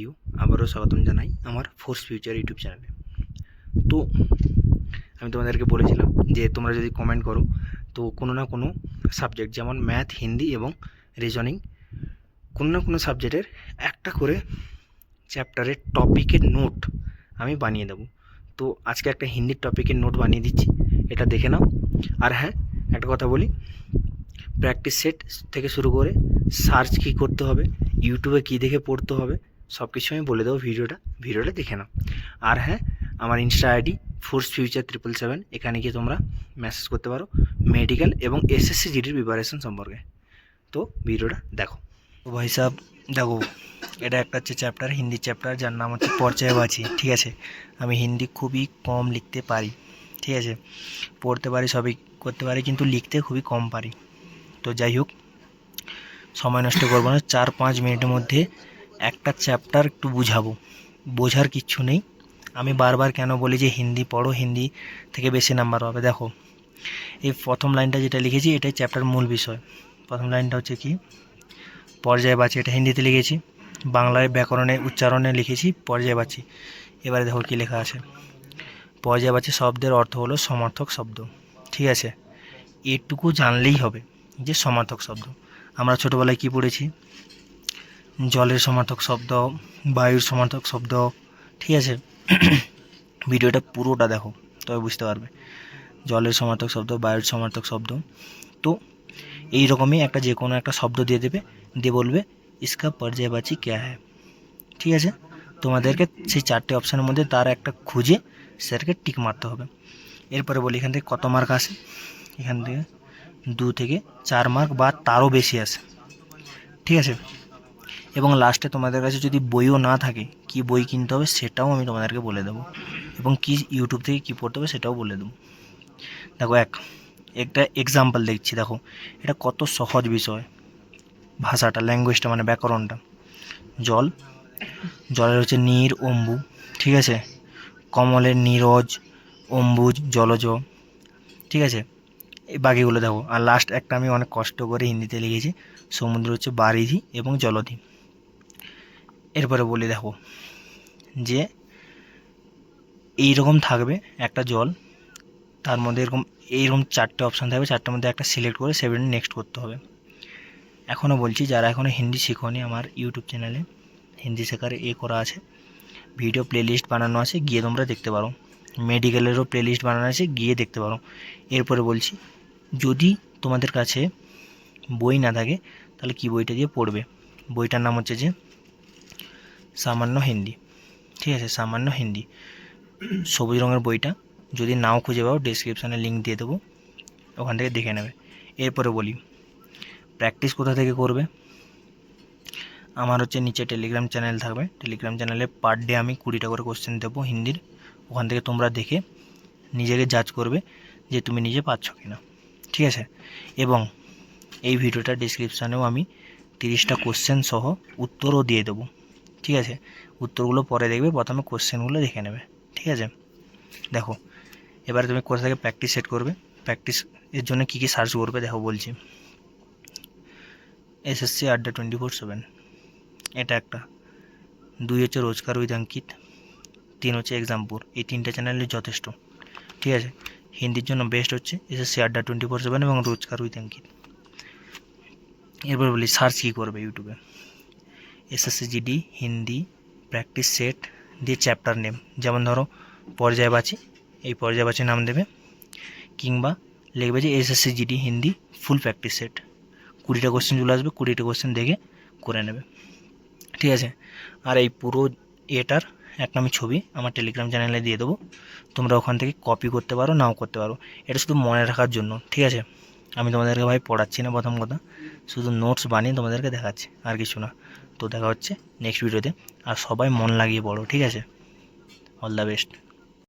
You আবারও স্বাগতম জানাই আমার ফোর্স ফিউচার ইউটিউব চ্যানেলে তো, আমি তোমাদেরকে বলেছিলাম যে তোমরা যদি কমেন্ট করো, তো কোনো না কোনো সাবজেক্ট যেমন ম্যাথ হিন্দি এবং রিজনিং কোনো না কোনো সাবজেক্টের একটা করে চ্যাপ্টারের টপিকের নোট আমি বানিয়ে দেবো। তো আজকে একটা হিন্দির টপিকের নোট বানিয়ে দিচ্ছি, এটা দেখে নাও। আর হ্যাঁ একটা কথা বলি প্র্যাকটিস সেট থেকে শুরু করে সার্চ কী করতে হবে ইউটিউবে কী দেখে পড়তে হবে সব কিছু আমি বলে দেবো ভিডিওটা। ভিডিওটা দেখে নাও। আর হ্যাঁ আমার insta ID force future triple seven এখানে গিয়ে তোমরা মেসেজ করতে পারো মেডিকেল এবং এসএসসি জিডির প্রিপারেশন সম্পর্কে। তো ভিডিওটা দেখো। তো ভাই সাহেব দেখো, এটা একটা হচ্ছে চ্যাপ্টার হিন্দি চ্যাপ্টার যার নাম হচ্ছে পর্যায়বাচী ঠিক আছে? আমি হিন্দি খুবই কম লিখতে পারি, ঠিক আছে? পড়তে পারি, সবই করতে পারি, কিন্তু লিখতে খুবই কম পারি। তো যাই হোক, সময় নষ্ট করব না, চার পাঁচ মিনিটের মধ্যে একটা চ্যাপ্টার একটু বুঝাবো। বোঝার কিচ্ছু নেই। আমি বারবার কেন বলি যে হিন্দি পড়ো, হিন্দি থেকে বেশি নাম্বার পাবে। দেখো, এই প্রথম লাইনটা যেটা লিখেছি, এটাই চ্যাপ্টার মূল বিষয়। প্রথম লাইনটা হচ্ছে কি? পর্যায়বাচী এটা হিন্দিতে লিখেছি। বাংলায় ব্যাকরণে, উচ্চারণে লিখেছি পর্যায়বাচী এবারে দেখো কী লেখা আছে। পর্যায়বাচী শব্দের অর্থ হলো সমর্থক শব্দ। ঠিক আছে? এটুকু জানলেই হবে যে সমার্থক শব্দ। আমরা ছোটোবেলায় কী পড়েছি? জলের সমার্থক শব্দ, বায়ুর সমার্থক শব্দ, ঠিক আছে? ভিডিওটা পুরোটা দেখো, তবে বুঝতে পারবে। জলের সমার্থক শব্দ, বায়ুর সমার্থক শব্দ। তো এই রকমই একটা যে কোনো একটা শব্দ দিয়ে দেবে, দিয়ে বলবে, ইসকা পর্যায়বাচী ক্যা হ্যায়? ঠিক আছে? তোমাদেরকে সেই চারটে অপশানের মধ্যে তার একটা খুঁজে স্যারকে টিক মারতে হবে। এরপরে বলি, এখান থেকে কত মার্ক আসে? এখান থেকে দু থেকে চার মার্ক বা তারও বেশি আসে। ঠিক আছে? এবং লাস্টে তোমাদের কাছে যদি বইও না থাকে, কি বই কিনতে হবে সেটাও আমি তোমাদেরকে বলে দেবো। এবং কি ইউটিউব থেকে কী পড়তে হবে সেটাও বলে দেবো। দেখো এক, একটা এক্সাম্পল দেখছি, দেখো। এটা কত সহজ বিষয়। ভাষাটা ল্যাঙ্গুয়েজটা মানে ব্যাকরণটা। জল, জলের হচ্ছে নীর, অম্বু, ঠিক আছে? কমলের নীরজ, অম্বুজ, জলজ, ঠিক আছে? এই বাকিগুলো দেখো। আর লাস্ট একটা আমি অনেক কষ্ট করে হিন্দিতে লিখেছি। সমুদ্র হচ্ছে বারিধি এবং জলধি। এরপরে বলি দেখো যে এই রকম থাকবে একটা জল, তার মধ্যে এরকম, এইরকম চারটে অপশান থাকবে, চারটের মধ্যে একটা সিলেক্ট করে সেভেন নেক্সট করতে হবে। এখনও বলছি, যারা এখনও হিন্দি শিখোনি আমার ইউটিউব চ্যানেলে হিন্দি শেখার এ করা আছে ভিডিও প্লেলিস্ট বানানো আছে, গিয়ে তোমরা দেখতে পারো। মেডিকেলেরও প্লেলিস্ট বানানো আছে, গিয়ে দেখতে পারো। এরপরে বলছি, যদি তোমাদের কাছে বই না থাকে, তাহলে কি বইটা দিয়ে পড়বে? বইটার নাম হচ্ছে যে সামান্য হিন্দি, ঠিক আছে? সামান্য হিন্দি। সবুজ রঙের বইটা, যদি নাও খুঁজে পাও ডিসক্রিপশানে লিঙ্ক দিয়ে দেবো। ওখান থেকে দেখে নেবে। এরপরে বলি প্র্যাকটিস কোথা থেকে করবে? আমার হচ্ছে নিচে টেলিগ্রাম চ্যানেল থাকবে। টেলিগ্রাম চ্যানেলে পার ডে আমি কুড়িটা করে কোশ্চেন দেবো হিন্দির। ওখান থেকে তোমরা দেখে নিজেকে জাজ করবে যে তুমি নিজে পাচ্ছ কি না ঠিক আছে? এবং এই ভিডিওটা ডিসক্রিপশানেও আমি তিরিশটা কোশ্চেন সহ উত্তরও দিয়ে দেবো। ঠিক আছে? উত্তরগুলো পরে দেখবে, প্রথমে কোশ্চেনগুলো দেখে নেবে। ঠিক আছে? দেখো, এবারে তুমি কোথা থেকে প্র্যাকটিস সেট করবে? প্র্যাকটিস এর জন্য কী কী সার্চ করবে? দেখো বলছি। এসএসসি আড্ডা টোয়েন্টি ফোর সেভেন এটা একটা। দুই হচ্ছে রোজগার উইথ তিন হচ্ছে এক্সামপুর এই তিনটে চ্যানেলে যথেষ্ট। ঠিক আছে? হিন্দির জন্য বেস্ট হচ্ছে এসএসসি আড্ডা টোয়েন্টি ফোর সেভেন এবং রোজগার উইথ অঙ্কিত। এরপর বলি সার্চ কী করবে ইউটিউবে SSC GD, Hindi practice set দিয়ে চ্যাপ্টার নেম যেমন ধরো, পর্যায়বাচী, এই পর্যায়বাচী নাম দেবে। কিংবা লিখবে যে SSC GD, Hindi full practice set কুড়িটা কোশ্চেন চলে আসবে, কুড়িটা কোশ্চেন দেখে করে নেবে। ঠিক আছে? আর এই পুরো এটার একটা আমি ছবি আমার টেলিগ্রাম চ্যানেলে দিয়ে দেবো। তোমরা ওখান থেকে কপি করতে পারো, নাও করতে পারো। এটা শুধু মনে রাখার জন্য, ঠিক আছে? আমি তোমাদেরকে ভাই পড়াচ্ছি না প্রথম কথা। শুধু নোটস বানিয়ে তোমাদেরকে দেখাচ্ছি, আর কিছু না। তো দেখা হচ্ছে নেক্সট ভিডিওতে আর সবাই মন লাগিয়ে পড়ো, ঠিক আছে? All the best